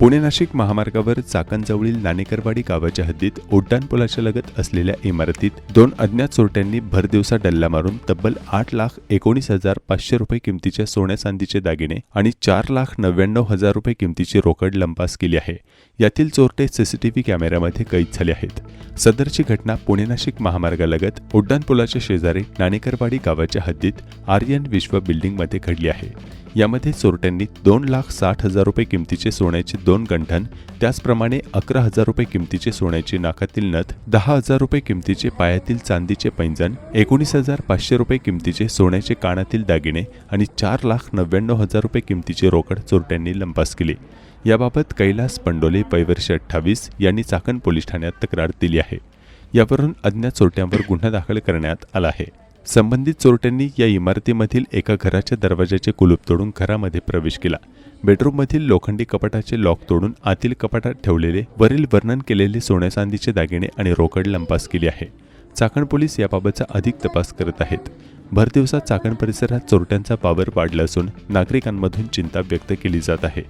पुणे नाशिक महामार्गावर चाकणजवळील नाणेकरवाडी गावाच्या हद्दीत उड्डाणपुलाच्या लगत असलेल्या इमारतीत दोन अज्ञात चोरट्यांनी भरदिवसा डल्ला मारून तब्बल आठ लाख एकोणीस हजार पाचशे रुपये किमतीच्या सोन्या चांदीचे दागिने आणि चार लाख नव्याण्णव हजार रुपये किमतीची रोकड लंपास केली आहे. यातील चोरटे सीसीटीव्ही कॅमेऱ्यामध्ये कैद झाले आहेत. सदरची घटना पुणे नाशिक महामार्गालगत उड्डाणपुलाच्या शेजारी नाणेकरवाडी गावाच्या हद्दीत आर्यन विश्व बिल्डिंगमध्ये घडली आहे. यामध्ये चोरट्यांनी दोन लाख साठ हजार रुपये किमतीचे सोन्याचे दोन गंठण त्याचप्रमाणे अकरा हजार रुपये किमतीचे सोन्याचे नाकातील नथ दहा हजार रुपये किमतीचे पायातील चांदीचे पैंजण एकोणीस हजार पाचशे रुपये किमतीचे सोन्याचे कानातील दागिने आणि चार लाख नव्याण्णव हजार रुपये किमतीचे रोकड चोरट्यांनी लंपास केली. याबाबत कैलास पंडोले पैवर्ष अठ्ठावीस यांनी चाकण पोलीस ठाण्यात तक्रार दिली आहे. यावरून अज्ञात चोरट्यांवर गुन्हा दाखल करण्यात आला आहे. संबंधित चोरट्यांनी या इमारतीमधील एका घराच्या दरवाजाचे कुलूप तोडून घरामध्ये प्रवेश केला. बेडरूममधील लोखंडी कपाटाचे लॉक तोडून आतील कपाटात ठेवलेले वरील वर्णन केलेले सोन्या चांदीचे दागिने आणि रोकड लंपास केली आहे. चाकण पोलीस याबाबतचा अधिक तपास करत आहेत. भरदिवसात चाकण परिसरात चोरट्यांचा वावर वाढला असून नागरिकांमधून चिंता व्यक्त केली जात आहे.